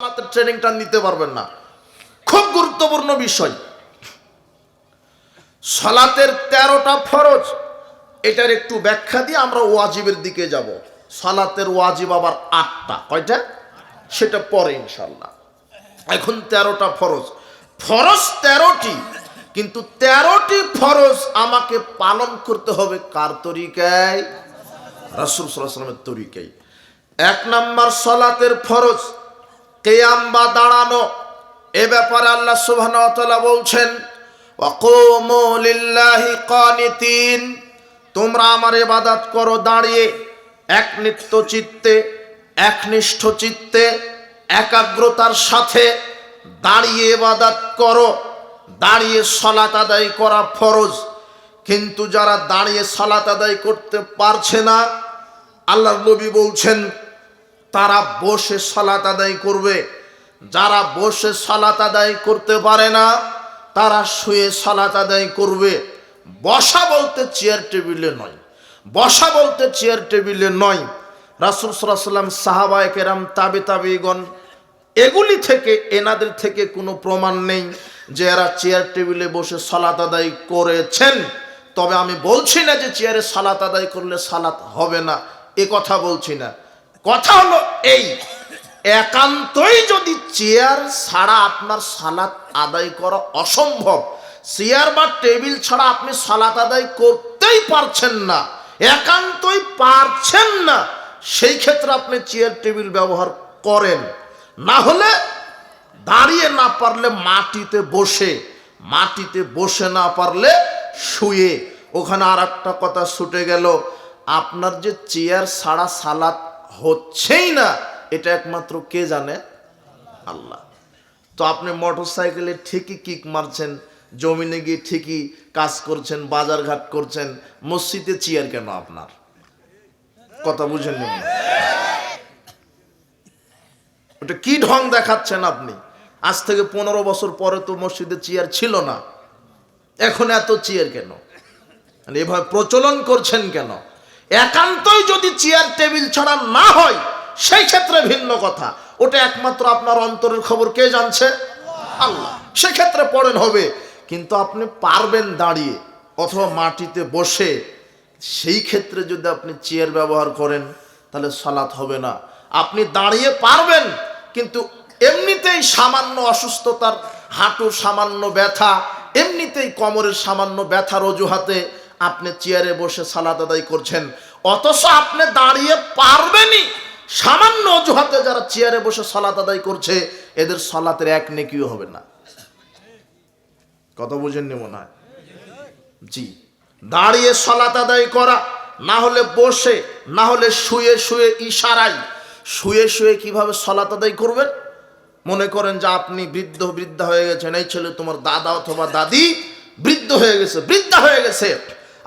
সালাতের ট্রেনিংটা নিতে পারবেন না। খুব গুরুত্বপূর্ণ বিষয়। সালাতের তেরোটা ফরজ, এটার একটু ব্যাখ্যা দিয়ে আমরা ওয়াজিবের দিকে যাব। সালাতের ওয়াজিব আবার আটটা, কয়টা? সেটা পরে ইনশাল্লাহ এখন তেরোটা ফরজ। ফরজ তেরোটি, কিন্তু তেরোটি ফরজ আমাকে পালন করতে হবে কার তরিকায়? রাসুল সাল্লামের তরিকায়। এক নাম্বার সলাতের ফরজ কেয়াম বা দাঁড়ানো। এ ব্যাপারে আল্লাহ সুবহানাহু ওয়া বলছেন কানিতিন। তোমরা আমার এবাদাত করো দাঁড়িয়ে। এক নিত্য চিত্তে একনিষ্ঠ চিত্তে, একাগ্রতার সাথে দাঁড়িয়ে এবাদাত করো। দাঁড়িয়ে সলাত আদায় করা ফরজ। কিন্তু যারা দাঁড়িয়ে সালাত আদায় করতে পারছে না আল্লাহ নবী বলছেন তারা বসে সালাত আদায় করবে। যারা বসে সালাত আদায় করতে পারে না, তারা শুয়ে সালাত আদায় করবে। বসা বলতে চেয়ার টেবিলে নয়। বসা বলতে চেয়ার টেবিলে নয়। রাসুল সাল্লাম সাহাবায় কেরাম, তাবে তাবিগণ, এগুলি থেকে, এনাদের থেকে কোনো প্রমাণ নেই যে এরা চেয়ার টেবিলে বসে সালাত আদায় করেছেন। তবে আমি বলছি না যে চেয়ারে সালাত আদায় করলে সালাত হবে না। এ কথা বলছি না। কথা হলো এই, একান্তই যদি চেয়ার ছাড়া আপনার সালাত আদায় করা অসম্ভব, চেয়ার বা টেবিল ছাড়া আপনি সালাত আদায় করতেই পারছেন না, একান্তই পারছেন না, সেই ক্ষেত্রে আপনি চেয়ার, টেবিল ব্যবহার করেন। না হলে দাঁড়িয়ে না পারলে মাটিতে বসে মাটিতে বসে না পারলে শুয়ে। ওখানে আর একটা কথা ছুটে গেল, আপনার যে চেয়ার ছাড়া সালাত হচ্ছেই না, এটা একমাত্র কে জানে? আল্লাহ। তো আপনি মোটর সাইকেলে ঠিকই কিক মারছেন, জমিনে গিয়ে ঠিকই কাজ করছেন বাজারঘাট করছেন, মসজিদে চেয়ার কেন আপনার? কথা বুঝেন ওটা কি ঢং দেখাচ্ছেন আপনি? আজ থেকে পনেরো বছর পরে তো মসজিদে চেয়ার ছিল না। এখন এত চেয়ার কেন? মানে এভাবে প্রচলন করছেন কেন? একান্তই যদি চেয়ার টেবিল ছাড়া না হয়, সেই ক্ষেত্রে ভিন্ন কথা। ওটা একমাত্র আপনার অন্তরের খবর, কে জানছে? আল্লাহ। সেক্ষেত্রে পড়েন হবে। কিন্তু আপনি পারবেন দাঁড়িয়ে অথবা মাটিতে বসে, সেই ক্ষেত্রে যদি আপনি চেয়ার ব্যবহার করেন, তাহলে সালাত হবে না। আপনি দাঁড়িয়ে পারবেন, কিন্তু এমনিতেই সামান্য অসুস্থতার, হাঁটুর সামান্য ব্যথা, এমনিতেই কোমরের সামান্য ব্যথার অজুহাতে আপনি চেয়ারে বসে সালাত আদায় করছেন। অথচ আপনি দাঁড়িয়ে পারবেনই। সামান্য অজুহাতে যারা চেয়ারে বসে সলাত আদায় করছে, এদের সলাতের এক নেকিও হবে না। কথা বুঝেননি মনে হয়? জি। দাঁড়িয়ে সলাত আদায় করা, না হলে বসে, না হলে শুয়ে শুয়ে ইশারাই শুয়ে শুয়ে কীভাবে সলাত আদায় করবেন? মনে করেন যে আপনি বৃদ্ধ, বৃদ্ধা হয়ে গেছেন, এই ছেলে তোমার দাদা অথবা দাদি বৃদ্ধ হয়ে গেছে, বৃদ্ধা হয়ে গেছে।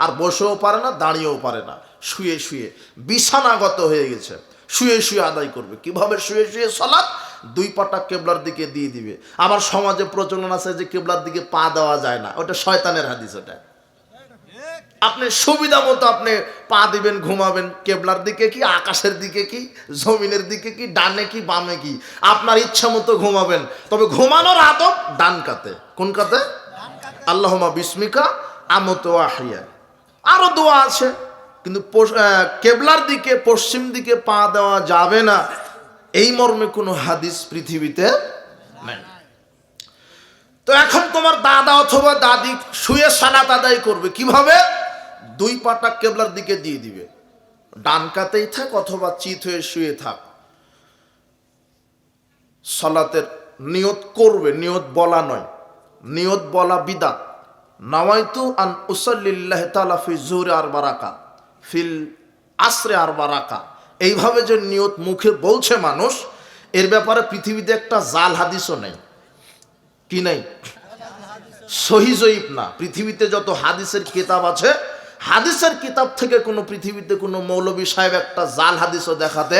আর বসেও পারে না, দাঁড়িয়েও পারে না। শুয়ে শুয়ে। বিছানাগত হয়ে গেছে। শুয়ে শুয়ে আদায় করবে। কীভাবে শুয়ে শুয়ে? সলাৎ দুই পাটা কেবলার দিকে দিয়ে দিবে। আবার সমাজে প্রচলন আছে যে কেবলার দিকে পা দেওয়া যায় না। ওটা শয়তানের হাদিস ওটা। আপনি সুবিধা মতো আপনি পা দিবেন, ঘুমাবেন। কেবলার দিকে কি, আকাশের দিকে কি, জমিনের দিকে কি, ডানে কি, বামে কি? আপনার ইচ্ছা মতো ঘুমাবেন। তবে ঘুমানোর আদব ডান কাতে। কোন কাতে? আল্লাহমা বিস্মিকা আমত আহিয়া আরও দোয়া আছে, কিন্তু কেবলার দিকে, পশ্চিম দিকে পা দেওয়া যাবে না। এই মর্মে কোনো হাদিস পৃথিবীতে তো এখন তোমার দাদা অথবা দাদি শুয়ে সালাত আদায় করবে, কীভাবে? দুই পাটা কেবলার দিকে দিয়ে দিবে। ডান কাতেই থাক অথবা চিত হয়ে শুয়ে থাক। সালাতের নিয়ত করবে, নিয়ত বলা নয়। নিয়ত বলা বিদাত। নাওয়াইতু আন উসাল্লিল্লাহ তাআলা ফি জুহরি আর বারাকা ফিল আসরে আর বারাকা এইভাবে যে নিয়ত মুখে বলছে মানুষ, এর ব্যাপারে পৃথিবীতে একটা জাল হাদিসও নেই। কি নেই? সহি জয়ীব না। পৃথিবীতে যত হাদিসের কিতাব আছে, হাদিসের কিতাব থেকে কোনো পৃথিবীতে কোনো মৌলবী সাহেব একটা জাল হাদিসও দেখাতে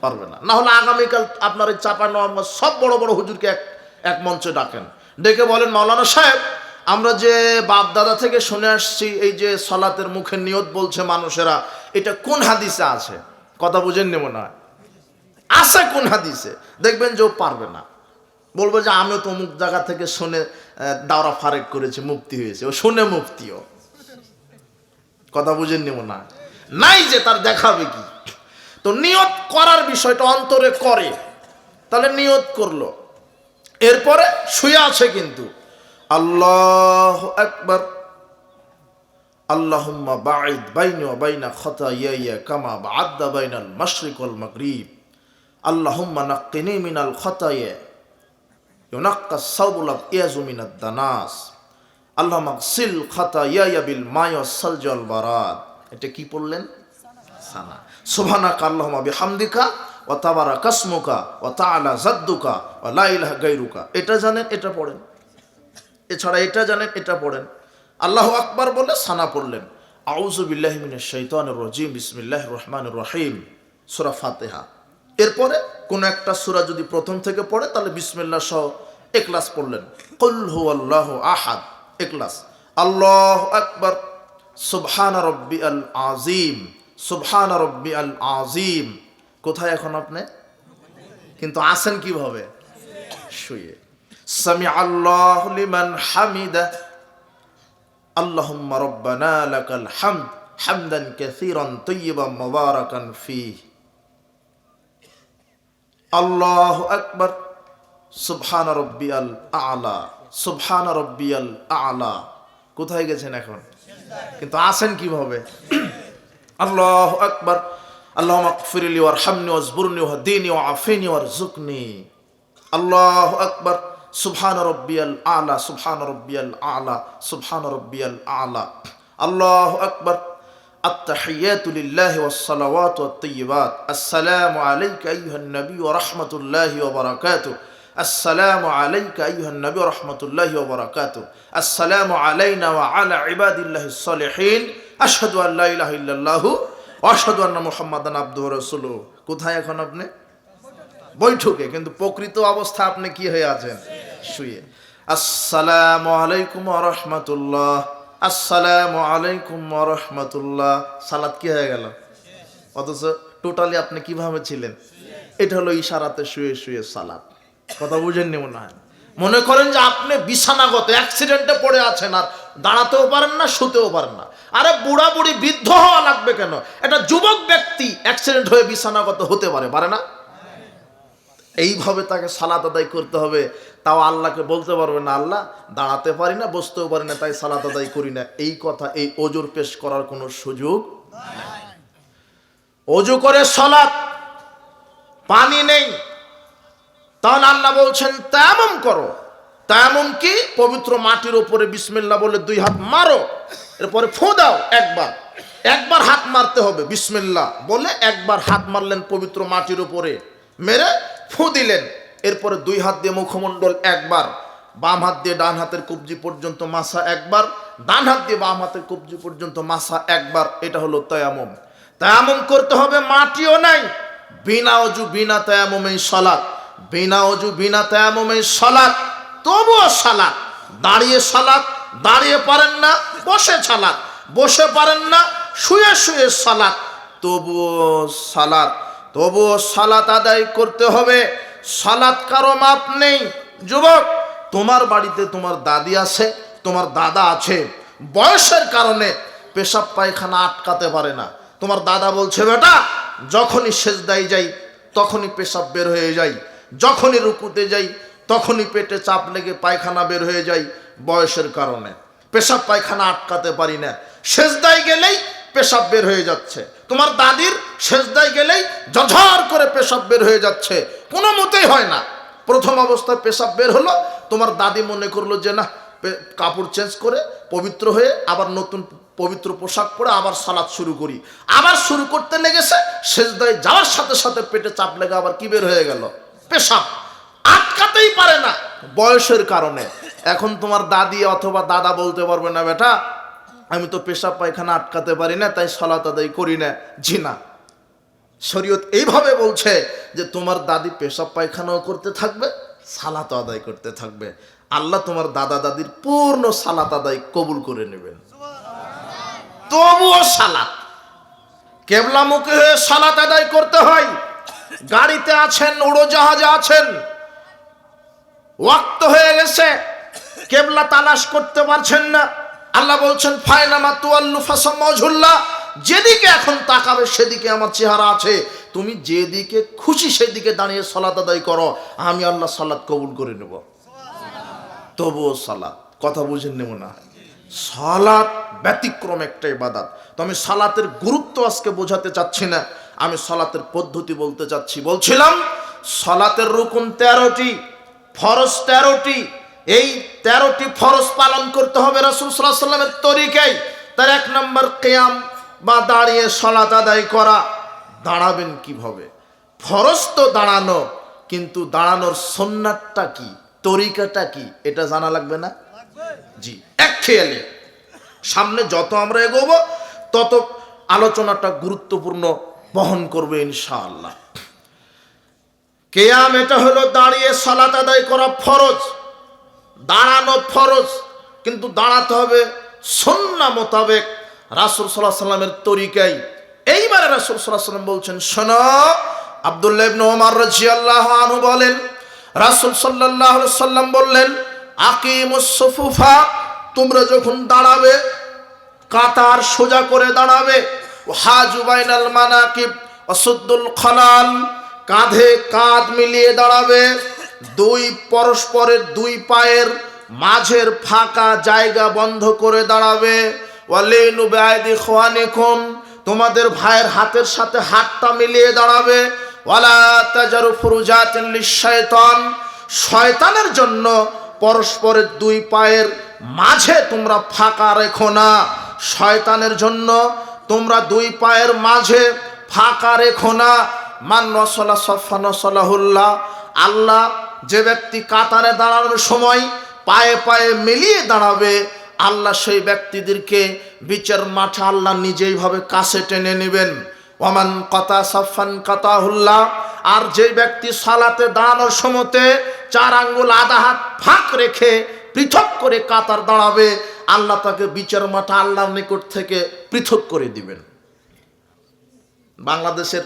পারবে না। না হলে আগামীকাল আপনার এই চাপা নভেম্বর সব বড় বড় হুজুরকে এক এক মঞ্চে ডাকেন। ডেকে বলেন, মাওলানা সাহেব আমরা যে বাপ দাদা থেকে শুনে আসছি, এই যে সলাতের মুখে নিয়ত বলছে মানুষেরা, এটা কোন হাদিসে আছে? কথা বুঝেন নেব না আছে কোন হাদিসে? দেখবেন যে ও পারবে না। বলব যে, আমিও তো অমুক জায়গা থেকে শুনে দাওরা ফারেক করেছে, মুক্তি হয়েছে। ও শুনে মুক্তিও। কথা বুঝেন নেব না নাই যে তার দেখাবে কি। তো নিয়ত করার বিষয়টা অন্তরে করে। তাহলে নিয়ত করল। এরপরে শুয়ে আছে কিন্তু। আল্লাহ একবার আল্লাহুম্মা বাঈদ বাইনি ওয়া বাইনা খাতায়ায়া কামা বা'আদা বাইনাল মাশরিক ওয়াল মাগরিব। আল্লাহুম্মা নাক্কিনি মিনাল খাতায়া ইউনাক্কা সাওবুল ইয়াজু মিনাদ দানাস। আল্লাহুম্মা গসিল খাতায়ায়া বিল মাই ওয়াস সালজি ওয়াল বারাদ। এটা কি পড়লেন? সানা। সুবহানাকা আল্লাহুম্মা বিহামদিকা ওয়া তাবারাকা ইসমুকা ওয়া তাআলা জাদ্দুকা ওয়া লা ইলাহা গায়রুকা। এটা জানেন, এটা পড়েন। এছাড়া এটা জানেন, এটা পড়েন। আল্লাহ আকবার বলে সানা পড়লেন। রাজিম রহিম এরপরে কোন একটা সুরা যদি প্রথম থেকে পড়ে, তাহলে বিসমিল্লাহ সহ একলাস পড়লেন। আহাদ একলাস আল্লাহু আকবার। সুবহান রাব্বিয়াল আযীম, সুবহান রাব্বিয়াল আযীম। কোথায় এখন আপনি? কিন্তু আসেন কীভাবে? শুয়ে। সামি আল্লাহ লিমান হামিদা। আল্লাহুম্মা রব্বানা লাকাল হামদ হামদান কাসীরান তাইয়িবান মুবারাকান ফীহ। আল্লাহু আকবার। সুবহান রব্বিয়াল আ'লা, সুবহান রব্বিয়াল আ'লা। কোথায় গেছেন এখন? কিন্তু আসেন কীভাবে? আল্লাহ আকবার। আল্লাহ মাকফিরলি ওয়ারহামনি ওয়াজবুরনি ওয়াহদিনি ওয়াআফিনি ওয়ারজুকনি আল্লাহ আকবার। সুবহান রব্বিয়াল আলা সুবহান রব্বিয়াল আলা সুবহান রব্বিয়াল আলা আল্লাহ আকবার التحيات لله والصلوات والطيبات السلام عليك أيها النبي ورحمة الله وبركاته السلام عليك أيها النبي ورحمة الله وبركاته السلام علينا وعلى عباد الله الصالحين أشهد أن لا إله إلا الله وأشهد أن محمدا عبده ورسوله কোথায় এখন আপনি বৈঠকে, কিন্তু প্রকৃত অবস্থা আপনি কি হয়ে আছেন? শুয়ে। আসসালামু আলাইকুম রহমতুল্লাহ। আসসালামু আলাইকুম রহমতুল্লাহ। সালাদ কি হয়ে গেল? অথচ টোটালি আপনি কীভাবে ছিলেন? এটা হলো ইশারাতে শুয়ে শুয়ে সালাদ। কথা বুঝেননি মনে হয়? মনে করেন যে আপনি বিছানাগত, অ্যাক্সিডেন্টে পড়ে আছেন আর দাঁড়াতেও পারেন না, শুতেও পারেন না। আরে বুড়া বুড়ি বৃদ্ধ হওয়া লাগবে কেন? একটা যুবক ব্যক্তি অ্যাক্সিডেন্ট হয়ে বিছানাগত হতে পারে পারে না? এইভাবে তাকে সালাত আদায় করতে হবে, তাও আল্লাহকে বলতে পারবে না, আল্লাহ দাঁড়াতে পারি না, বসতেও পারি না, তাই সালাত আদায় করি না। এই কথা, এই ওজোর পেশ করার কোনো সুযোগ অজু করে সলাৎ পানি নেই। তখন আল্লাহ বলছেন, তেমন করো। তেমন কি? পবিত্র মাটির উপরে বিসমিল্লা বলে দুই হাত মারো, এরপরে ফু দাও একবার। একবার হাত মারতে হবে বিসমিল্লা বলে একবার হাত মারলেন পবিত্র মাটির উপরে। মেরে ফু দিলেন। এরপরে দুই হাত দিয়ে মুখমণ্ডল একবার, বাম হাত দিয়ে ডান হাতের কবজি পর্যন্ত মাসা একবার, ডান হাত দিয়ে বাম হাতের কবজি পর্যন্ত মাসা একবার। এটা হলো তয়ামম তয়ামম করতে হবে, মাটিও নাই। বিনা অজু, বিনা তয়ামমে সলাৎ বিনা অজু, বিনা তয়ামমে সলাৎ তবুও সালাত। দাঁড়িয়ে সালাত, দাঁড়িয়ে পারেন না, বসে সালাত। বসে পারেন না, শুয়ে শুয়ে সালাত। তবুও সালাত। তবুও সালাত আদায় করতে হবে। সালাত কারও মাপ নেই। যুবক, তোমার বাড়িতে তোমার দাদি আছে, তোমার দাদা আছে। বয়সের কারণে পেশাব পায়খানা আটকাতে পারে না। তোমার দাদা বলছে, বেটা, যখনই সেজদাই যাই, তখনই পেশাব বের হয়ে যাই। যখনই রুকুতে যাই, তখনই পেটে চাপ লেগে পায়খানা বের হয়ে যাই বয়সের কারণে। পেশাব পায়খানা আটকাতে পারি না। সেজদায় গেলেই পেশাব বের হয়ে যাচ্ছে। তোমার দাদির সেজদায় গেলেই ঝরঝর করে পেশাব বের হয়ে যাচ্ছে। কোনো মতেই হয় না। প্রথম অবস্থায় পেশাব বের হলো, তোমার দাদি মনে করল যে না কাপড় চেঞ্জ করে পবিত্র হয়ে আবার নতুন পবিত্র পোশাক পরে আবার সালাদ শুরু করি। আবার শুরু করতে লেগেছে, সেজদায় যাওয়ার সাথে সাথে পেটে চাপ লেগে আবার কি বের হয়ে গেল? পেশাব। আটকাতেই পারে না বয়সের কারণে। এখন তোমার দাদি অথবা দাদা বলতে পারবে না, বেটা আমি তো পেশাব পায়খানা আটকাতে পারি না, তাই সলাত আদায় করি না। জি না শরীয়ত এইভাবে বলছে যে তোমার দাদি পেশাব পায়খানাও করতে থাকবে সালাত আদায় করতে থাকবে। আল্লাহ তোমার দাদা দাদির পূর্ণ সালাত আদায় কবুল করে নেবেন। তবুও সালাত। কেবলামুখী হয়ে সালাত আদায় করতে হয়। গাড়িতে আছেন, উড়োজাহাজে আছেন। ওয়াক্ত হয়ে গেছে। কেবলা তালাশ করতে পারছেন না। আল্লাহ বলছেন ফায়নামা তুয়াল্লু ফাসাম্মাজুল্লাহ যেদিকে এখন তাকাবে সেদিকে আমার চেহারা আছে। তুমি যেদিকে খুশি সেদিকে দাঁড়িয়ে সলাত আদায় করো, আমি আল্লাহ সালাত কবুল করে নেব। তবুও সালাত, কথা বুঝেন নেব না। সালাত ব্যতিক্রম একটা ইবাদাত। তো আমি সালাতের গুরুত্ব আজকে বোঝাতে চাচ্ছি না, আমি সালাতের পদ্ধতি বলতে চাচ্ছি। বলছিলাম, সালাতের রুকুন তেরোটি, ফরজ তেরোটি এই তেরোটি ফরজ পালন করতে হবে রাসুল সাল্লাহ সাল্লামের তরিকাই তার এক নম্বর কেয়াম বা দাঁড়িয়ে সলাত আদায় করা। দাঁড়াবেন কীভাবে? ফরজ তো দাঁড়ানো, কিন্তু দাঁড়ানোর সন্ন্যাতটা কি? তরিকাটা কি? এটা জানা লাগবে না? জি, এক খেয়ালে। সামনে যত আমরা এগোবো, তত আলোচনাটা গুরুত্বপূর্ণ বহন করবে ইনশাআল্লাহ। কেয়াম এটা হলো দাঁড়িয়ে সলাত আদায় করা ফরজ। দাঁড়ানো ফরজ, কিন্তু দাঁড়াতে হবে সন্না মোতাবেক রাসুল সাল্লাহ সাল্লামের তরিকাই এইবারে রাসুল সাল্লাহ সাল্লাম বলছেন, শোনো, আবদুল্লাহ ইবনে ওমর রাজিয়াল্লাহু আনহু বলেন, রাসুল সাল্লাল্লাহু সাল্লাম বললেন, আকিমুস সুফুফা, তোমরা যখন দাঁড়াবে, কাতার সোজা করে দাঁড়াবে হাজু বাইনাল মানাকিব অসুদ্দুল খলাল, কাঁধে কাঁধ মিলিয়ে দাঁড়াবে দুই পরস্পরের দুই পায়ের মাঝের ফাঁকা জায়গা বন্ধ করে দাঁড়াবে। ওয়ালিনু বেআইদি খোয়ানিকুম তোমাদের ভাইয়ের হাতের সাথে হাতটা মিলিয়ে দাঁড়াবে। ওয়ালা তাজারু ফুরুজাতিন লিশাইতান শয়তানের জন্য পরস্পরের দুই পায়ের মাঝে তোমরা ফাঁকা রেখো না। শয়তানের জন্য তোমরা দুই পায়ের মাঝে ফাঁকা রেখো না। মান নসলা সফা নসলাহুল্লাহ, আল্লাহ যে ব্যক্তি কাতারে দাঁড়ানোর সময় পায়ে পায়ে মিলিয়ে দাঁড়াবে, আল্লাহ সেই ব্যক্তিদেরকে বিচার মাঠে আল্লাহ নিজেই ভাবে কাছে টেনে নেবেন। ওমান কথা সাফান কাতাহুল্লাহ, আর যে ব্যক্তি সালাতে দাঁড়ানোর সময়তে চার আঙ্গুল আধা হাত ফাঁক রেখে পৃথক করে কাতার দাঁড়াবে, আল্লাহ তাকে বিচার মাঠা আল্লাহর নিকট থেকে পৃথক করে দিবেন। বাংলাদেশের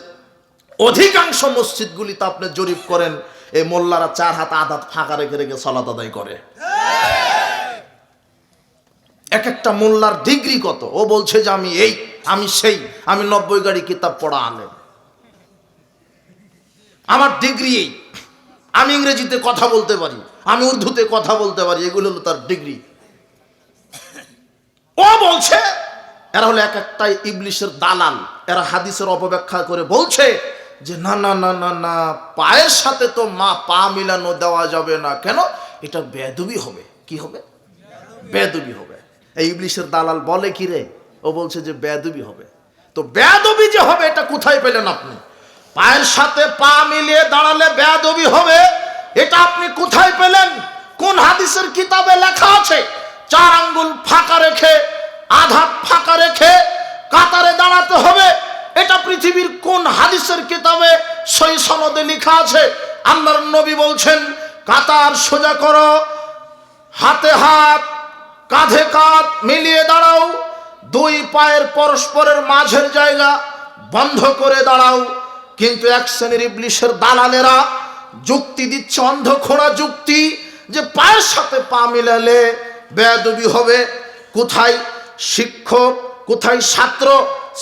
অধিকাংশ মসজিদগুলিতে আপনি জরিপ করেন এই মোল্লারা চার হাত আধ হাত ফাঁকা রেখে রেখে সলাত আদায় করে। এক একটা মোল্লার ডিগ্রি কত? ও বলছে যে আমি এই, আমি সেই, আমি নব্বই গাড়ি কিতাব পড়া আনে আমার ডিগ্রি এই। আমি ইংরেজিতে কথা বলতে পারি, আমি উর্দুতে কথা বলতে পারি, এগুলো হলো তার ডিগ্রি। ও বলছে, এরা হলো এক একটা ইবলিশের দালাল, এরা হাদিসের অপব্যাখ্যা করে বলছে যে না না না না না, পায়ের সাথে তো মা পা মিলানো দেওয়া যাবে না। কেন? এটা বেদবি হবে। কি হবে? বেদবি হবে। এই ইবলিশের দালাল বলে কি রে? ও বলছে যে বেদবি হবে। তো বেদবি যে হবে, এটা কোথায় পেলেন আপনি? পায়ের সাথে পা মিলিয়ে দাঁড়ালে বেদবি হবে, এটা আপনি কোথায় পেলেন? কোন হাদিসের কিতাবে লেখা আছে? চার আঙ্গুল ফাঁকা রেখে, আধা ফাঁকা রেখে কাতারে দাঁড়াতে হবে এটা পৃথিবীর কোন হাদিসের কিতাবে সই সনদে লেখা আছে? আল্লাহর নবী বলছেন, কাতার সোজা করো, হাতে হাত, কাঁধে কাঁধ মিলিয়ে দাঁড়াও, দুই পায়ের পরস্পরের মাঝের জায়গা বন্ধ করে দাঁড়াও। কিন্তু এক শ্রেণির ইবলিশের দালালেরা যুক্তি দিচ্ছে, অন্ধখোড়া যুক্তি যে পায়ের সাথে পা মিলালে বেয়াদবি হবে। কোথায় শিক্ষক, কোথায় ছাত্র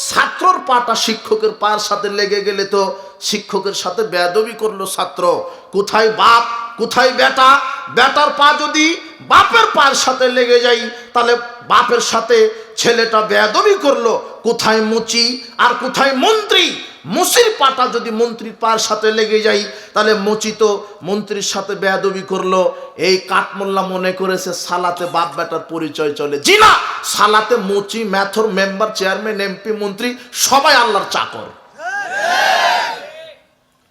ছাত্রর পাটা শিক্ষকের পার সাথে লেগে গেলে তো শিক্ষকের সাথে বেদবি করল ছাত্র। কোথায় বাপ? কোথায় বেটা? বেটার পা যদি বাপের পার সাথে লেগে যাই তাহলে বাপের সাথে ছেলেটা বেয়াদবি করল, কোথায় মুচি আর কোথায় মন্ত্রী? মুচির পাটা যদি মন্ত্রীর পায়ের সাথে লেগে যাই তাহলে মুচি তো মন্ত্রীর সাথে বেয়াদবি করল। এই কাঠমোল্লা মনে করেছে সালাতে বাপ বেটার পরিচয় চলে। জি না, সালাতে মুচি, ম্যাথর মেম্বার, চেয়ারম্যান, এমপি, মন্ত্রী, সবাই আল্লাহর চাকর।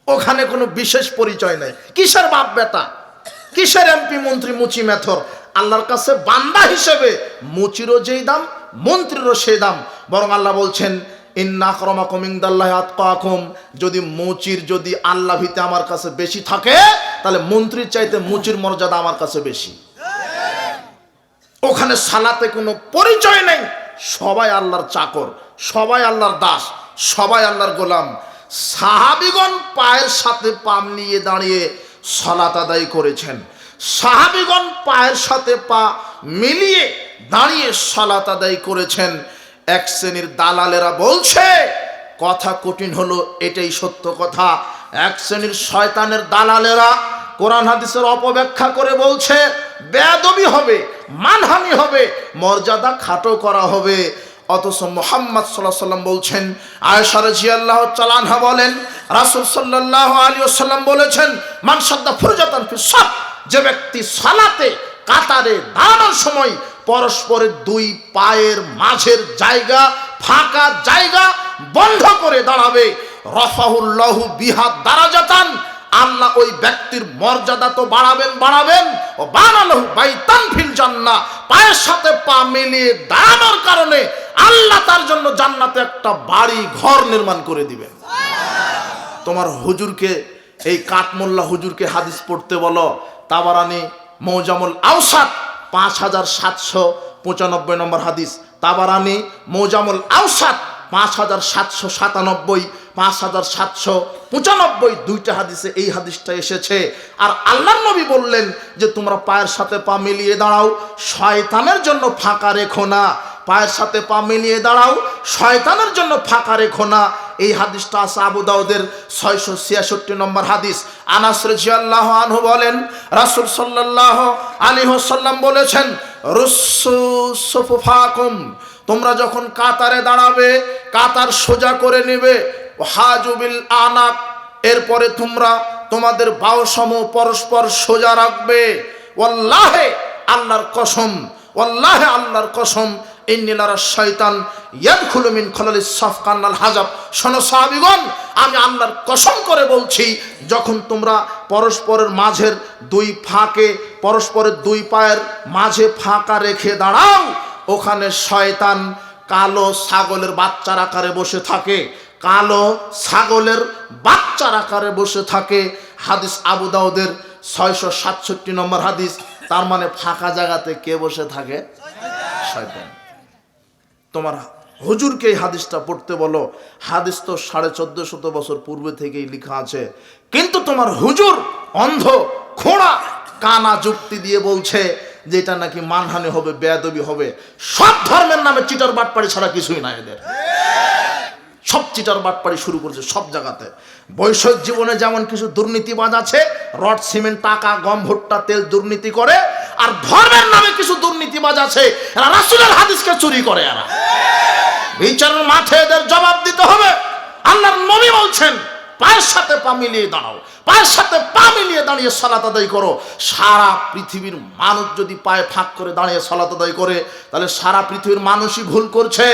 ওখানে কোনো বিশেষ পরিচয় নাই। কিসের বাপ বেটা কিসের এমপি, মন্ত্রী, মুচি মেথর আল্লাহর কাছে বান্দা হিসেবে মুচিরও যেই দাম মন্ত্রীরও সেই দাম। বরং আল্লাহ বলছেন, ইন্না করমাকুম ইংদাল্লাহ আতকাকুম। যদি মুচির যদি আল্লাহ ভিতে আমার কাছে বেশি থাকে, তাহলে মন্ত্রীর চাইতে মুচির মর্যাদা আমার কাছে বেশি। ওখানে সালাতে কোনো পরিচয় নেই। সবাই আল্লাহর চাকর, সবাই আল্লাহর দাস, সবাই আল্লাহর গোলাম। সাহাবিগণ পায়ের সাথে পাম নিয়ে দাঁড়িয়ে সলাত আদায় করেছেন। সাহাবিগণ পায়ের সাথে পা মিলিয়ে দাঁড়িয়ে সলাত আদায় করেছেন। এক শ্রেণির দালালেরা বলছে, কথা কঠিন হলো, এটাই সত্য কথা। এক শ্রেণির শয়তানের দালালেরা কোরআন হাদিসের অপব্যাখ্যা করে বলছে, বেয়াদবি হবে, মানহানি হবে, মর্যাদা খাটো করা হবে। অথচ মোহাম্মদ সাল্লাহ সাল্লাম বলছেন আয়সার জিয়াল্লাহ চালানহা বলেন, রাসুল সাল্লাহ আলী সাল্লাম বলেছেন মানসাদ্দা ফুরজাতান যে ব্যক্তি সালাতে কাতারে দাঁড়ানোর সময় পরস্পরের দুই পায়ের মাঝের জায়গা, ফাঁকা জায়গা বন্ধ করে দাঁড়াবে। রফাহুল্লাহু বিহাদ দারাজাতান, আল্লাহ ওই ব্যক্তির মর্যাদা তো বাড়াবেন বাড়াবেন। ও বানালো বাইতান ফিল জান্নাহ, পায়ের সাথে পা মিলিয়ে দাঁড়ানোর কারণে আল্লাহ তার জন্য জান্নাতে একটা বাড়ি ঘর নির্মাণ করে দিবেন। তোমার হুজুরকে, এই কাঠমোল্লা হুজুরকে হাদিস পড়তে বলো। তাবারানি মৌজামুল আউসাদ পাঁচ হাজার সাতশো পঁচানব্বই নম্বর হাদিস। তাবারানি, মৌজামুল আউসাদ পাঁচ হাজার সাতশো সাতানব্বই, পাঁচ হাজার সাতশো পঁচানব্বই দুইটা হাদিসে এই হাদিসটা এসেছে। আর আল্লাহ নবী বললেন যে, তোমরা পায়ের সাথে পা মিলিয়ে দাঁড়াও, শয়তানের জন্য ফাঁকা রেখো না। পায়ের সাথে পা মিলিয়ে দাঁড়াও, শয়তানের জন্য ফাঁকা রেখো না। এই হাদিসটা আছে আবু দাউদের ছয়শো ছিয়াষট্টি নম্বর হাদিস। আনাস রাজিয়াল্লাহ আনহু বলেন, রাসূল সাল্লাল্লাহ আলী সাল্লাম বলেছেন রুসু সুফুফাকুম তোমরা যখন কাতারে দাঁড়াবে, কাতার সোজা করে নেবে হাজুবিল আনাক, এরপরে তোমরা তোমাদের বাউসম পরস্পর সোজা রাখবে। ওয়াল্লাহে আল্লাহর কসম, ওয়াল্লাহে আল্লাহর কসম ইন্নিলারা শয়তান ইয়াদখুলু মিন খলালিস সাফকান্নাল হাজাব। শোনো সাহাবীগণ, আমি আল্লাহর কসম করে বলছি, যখন তোমরা পরস্পরের মাঝের দুই ফাঁকে, পরস্পরের দুই পায়ের মাঝে ফাঁকা রেখে দাঁড়াও, ওখানে শয়তান কালো ছাগলের বাচ্চার আকারে বসে থাকে, কালো ছাগলের বাচ্চার আকারে বসে থাকে। হাদিস আবু দাউদের ছয়শো সাতষট্টি নম্বর হাদিস, তার মানে ফাঁকা জায়গাতে কে বসে থাকে? শয়তান। তোমার হুজুরকে এই হাদিসটা পড়তে বলো। হাদিস তো সাড়ে চোদ্দ শত বছর পূর্বে থেকেই লেখা আছে। কিন্তু তোমার হুজুর অন্ধ, খোঁড়া, কানা যুক্তি দিয়ে বলছে যে এটা নাকি মানহানি হবে, বেয়াদবি হবে। সব ধর্মের নামে চিটার বাটপাড়ি ছাড়া কিছুই না এদের। সব চিটার বাটপাড়ি শুরু করেছে সব জায়গাতে। বৈষয়িক জীবনে যেমন কিছু দুর্নীতিবাজ আছে, রড, সিমেন্ট, টাকা, গম, ভুট্টা, তেল দুর্নীতি করে আর ধর্মের নামে কিছু দুর্নীতিবাজ আছে, এরা রাসুলের হাদিসকে চুরি করে এরা। বিচারের মাঠে এদের জবাব দিতে হবে। আল্লাহর নবী বলছেন, পায়ের সাথে পা মিলিয়ে দাঁড়াও, পায়ের সাথে পা মিলিয়ে দাঁড়িয়ে সলাত আদায় করো। সারা পৃথিবীর মানুষ যদি পায়ে ফাঁক করে দাঁড়িয়ে সলাত আদায় করে, তাহলে সারা পৃথিবীর মানুষই ভুল করছে।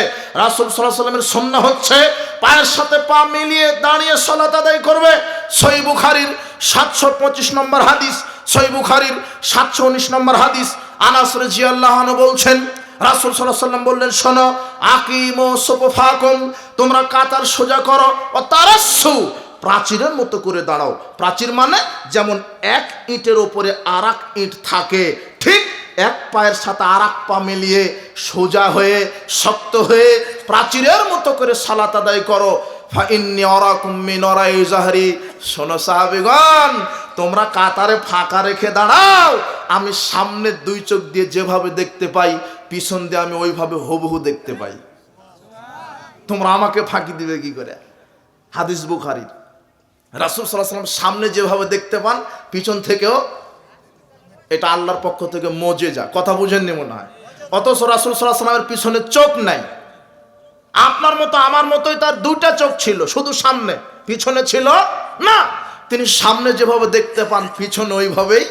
রাসুল সাল্লাহ সাল্লামের সন্ন্য হচ্ছে, পায়ের সাথে পা মিলিয়ে দাঁড়িয়ে সলাত আদায় করবে। সই বুখারির সাতশো পঁচিশ নম্বর হাদিস সই বুখারির সাতশো উনিশ নম্বর হাদিস। আনাস জিয়াল্লাহন বলছেন, রাসুল সাল্লাম বললেন, শোনো, আকিম ও সোপফাকুম তোমরা কাতার সোজা করো, ও তারাসু প্রাচীরের মতো করে দাঁড়াও। প্রাচীর মানে যেমন এক ইটের ওপরে আর ইট থাকে, ঠিক এক পায়ের সাথে আর পা মিলিয়ে সোজা হয়ে, শক্ত হয়ে প্রাচীরের মতো করে সালাত আদায় করো। তোমরা কাতারে ফাঁকা রেখে দাঁড়াও। আমি সামনের দুই চোখ দিয়ে যেভাবে দেখতে পাই, পিছন দিয়ে আমি ওইভাবে হুবহু দেখতে পাই। তোমরা আমাকে ফাঁকি দিবে কি করে? হাদিস বুখারির। রাসুল সাল্লাহ সাল্লাম সামনে যেভাবে দেখতে পান, পিছন থেকেও এটা আল্লাহর পক্ষ থেকে মজে যা কথা বুঝেননি মনে হয়? অথচ রাসুল সাল্লামের পিছনে চোখ নাই। আপনার মতো, আমার মতোই তার দুইটা চোখ ছিল, শুধু সামনে। পিছনে ছিল না, তিনি সামনে যেভাবে দেখতে পান, পিছনে ওইভাবেই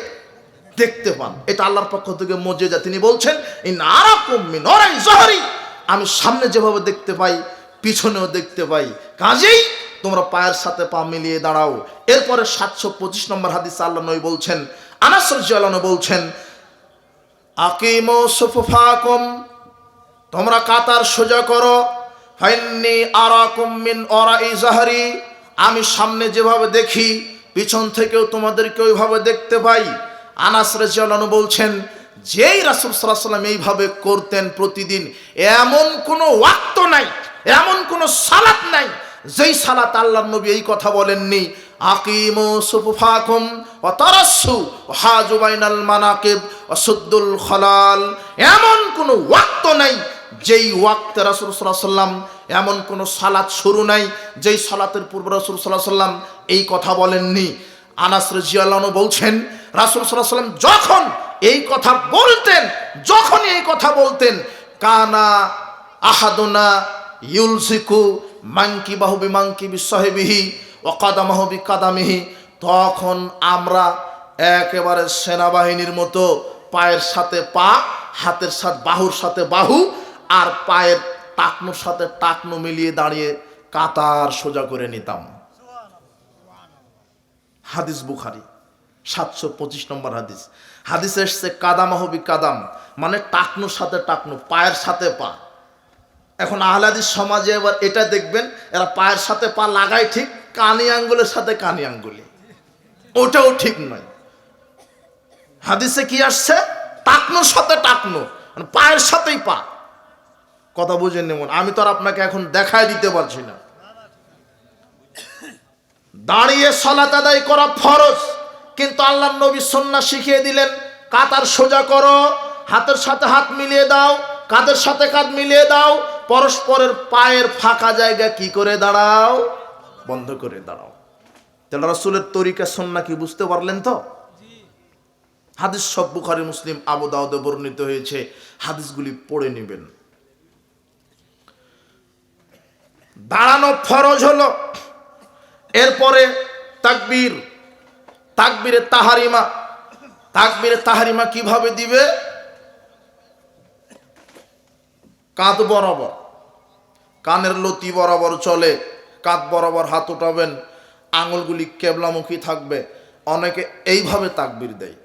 দেখতে পান। এটা আল্লাহর পক্ষ থেকে মজে যা তিনি বলছেন এই নারাকুম মিনরাই জহরি। আমি সামনে যেভাবে দেখতে পাই, পিছনেও দেখতে পাই। কাজেই তোমরা পায়ের সাথে পা মিলিয়ে দাঁড়াও। এরপরে সাতশো পঁচিশ নম্বর হাদিস আল্লাহ নই বলছেন আনাসর জিয়ালানো বলছেন, আকিম সুফাকুম তোমরা কাতার সোজা করো, ফাইন্নি আরাকুম মিন অরাই আমি সামনে যেভাবে দেখি, পিছন থেকেও তোমাদেরকে ওইভাবে দেখতে পাই। আনাস রাজিয়াল্লাহু বলছেন, যেই রাসুল সাল্লাম এইভাবে করতেন প্রতিদিন, এমন কোনো ওয়াক্ত নাই, এমন কোনো সালাত নাই, যেই সালাত আল্লাহ নবী এই কথা বলেননি আকিমু সুফুফাকুম ও তারাসু হাজুবাইনাল মানাকিব ও সুদ্দুল খলাল। এমন কোনো ওয়াক্ত নাই যেই ওয়াক্তে রাসূল সাল্লাল্লাহু সাল্লাম এমন কোনো সালাত শুরু নাই যেই সালাতের পূর্বে রাসূল আলাইহি সাল্লাম এই কথা বলেননি। আনাস রাজিয়াল্লাহু বলছেন, রাসূল আলাইহি সাল্লাম যখন এই কথা বলতেন যখন এই কথা বলতেন, কানা আহাদুনা ইউলসিকু মাংকি বাহু বিমাংকি বিসাহেবিহি ও কাদামাহু বিকাদামিহি, তখন আমরা একেবারে সেনাবাহিনীর মতো পায়ের সাথে পা, হাতের সাথে বাহুর সাথে বাহু আর পায়ের টাকনুর সাথে টাকনু মিলিয়ে দাঁড়িয়ে কাতার সোজা করে নিতাম। হাদিস বুখারি, সাতশো পঁচিশ নম্বর হাদিস। হাদিস এসছে কাদাম হবি কাদাম মানে টাকনুর সাথে টাকনু, পায়ের সাথে পা। এখন আহলাদিস সমাজে এবার এটা দেখবেন, এরা পায়ের সাথে পা লাগায় ঠিক কানি আঙ্গুলের সাথে কানি আঙ্গুলি। ওটাও ঠিক নয়। হাদিসে কি আসছে? টাকনুর সাথে টাকনু মানে পায়ের সাথেই পা। কথা বুঝে নেবেন আমি তো আর আপনাকে এখন দেখায় দিতে পারছি না। দাঁড়িয়ে সলাত আদায় করা ফরজ, কিন্তু আল্লাহ নবী সন্না শিখিয়ে দিলেন, কাতার সোজা করো, হাতের সাথে হাত মিলিয়ে দাও কাদের সাথে কাঁধ মিলিয়ে দাও, পরস্পরের পায়ের ফাঁকা জায়গা কি করে দাঁড়াও? বন্ধ করে দাঁড়াও। তাহলে রসুলের তরিকা সন্না কি বুঝতে পারলেন তো? হাদিস সব বুখারি, মুসলিম, আবু দাউদে বর্ণিত হয়েছে, হাদিসগুলি পড়ে নেবেন। দাঁড়ানো ফরজ হলো, এরপরে তাকবীর, তাকবীরে তাহারিমা তাকবীরে তাহারিমা কীভাবে দিবে? কাঁধ বরাবর, কানের লতি বরাবর চলে কাঁধ বরাবর হাত উঠাবেন, আঙুলগুলি কেবলামুখী থাকবে, অনেকে এইভাবে তাকবির দেয়।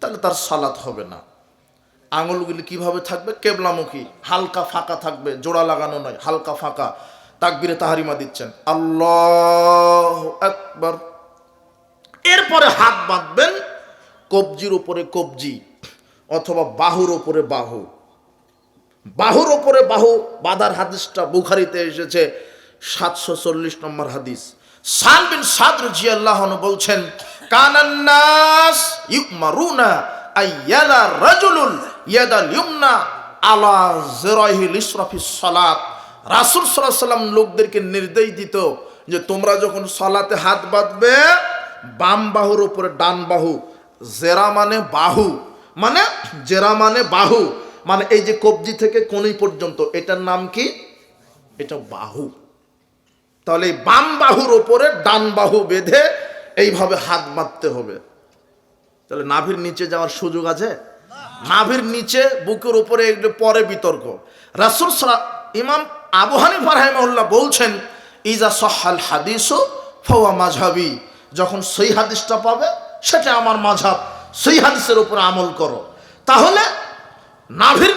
তাহলে তার সালাত হবে না। আঙুলগুলি কীভাবে থাকবে? কেবলামুখী, হালকা ফাঁকা থাকবে, জোড়া লাগানো নয়, হালকা ফাঁকা। তাকবিরে তাহারিমা দিচ্ছেন, আল্লাহ একবার এরপরে হাত বাঁধবেন, কবজির উপরে কবজি অথবা বাহুর উপরে বাহু। বাহুর উপরে বাহু, বাঁধার হাদিসটা বুখারিতে এসেছে সাতশো চল্লিশ নম্বর হাদিস। সাল বিন সাদর জি আল্লাহ বলছেন, কানান্নাস ইউকমারুনা আইয়ালা রাজুলুল ইয়াদাল ইউমনা আলা জিরাইহিল ইসরাফিস সালাত। রাসূল সাল্লাল্লাহু সাল্লাম লোকদেরকে নির্দেশ দিত যে, তোমরা যখন সালাতে হাত বাঁধবে, বাম বাহুর উপরে ডান বাহু, জেরা মানে বাহু মানে জেরা মানে বাহু মানে এই যে কবজি থেকে কোনই পর্যন্ত, এটার নাম কি? এটা বাহু। তাহলে এই বাম বাহুর ওপরে ডান বাহু বেঁধে এইভাবে হাত বাঁধতে হবে। তাহলে নাভির নিচে যাওয়ার সুযোগ আছে? নাভির নিচে বুকের উপরে পরে বিতর্ক। রাসুল সালা- ইমাম আবু হানিফা রাহিমাহুল্লাহ বলছেন, ইজা সহাল হাদিসু ফওয়া মাঝহাবি যখন সেই হাদিসটা পাবে, সেটা আমার মাঝহাব সেই হাদিসের উপরে আমল করো। তাহলে নাভির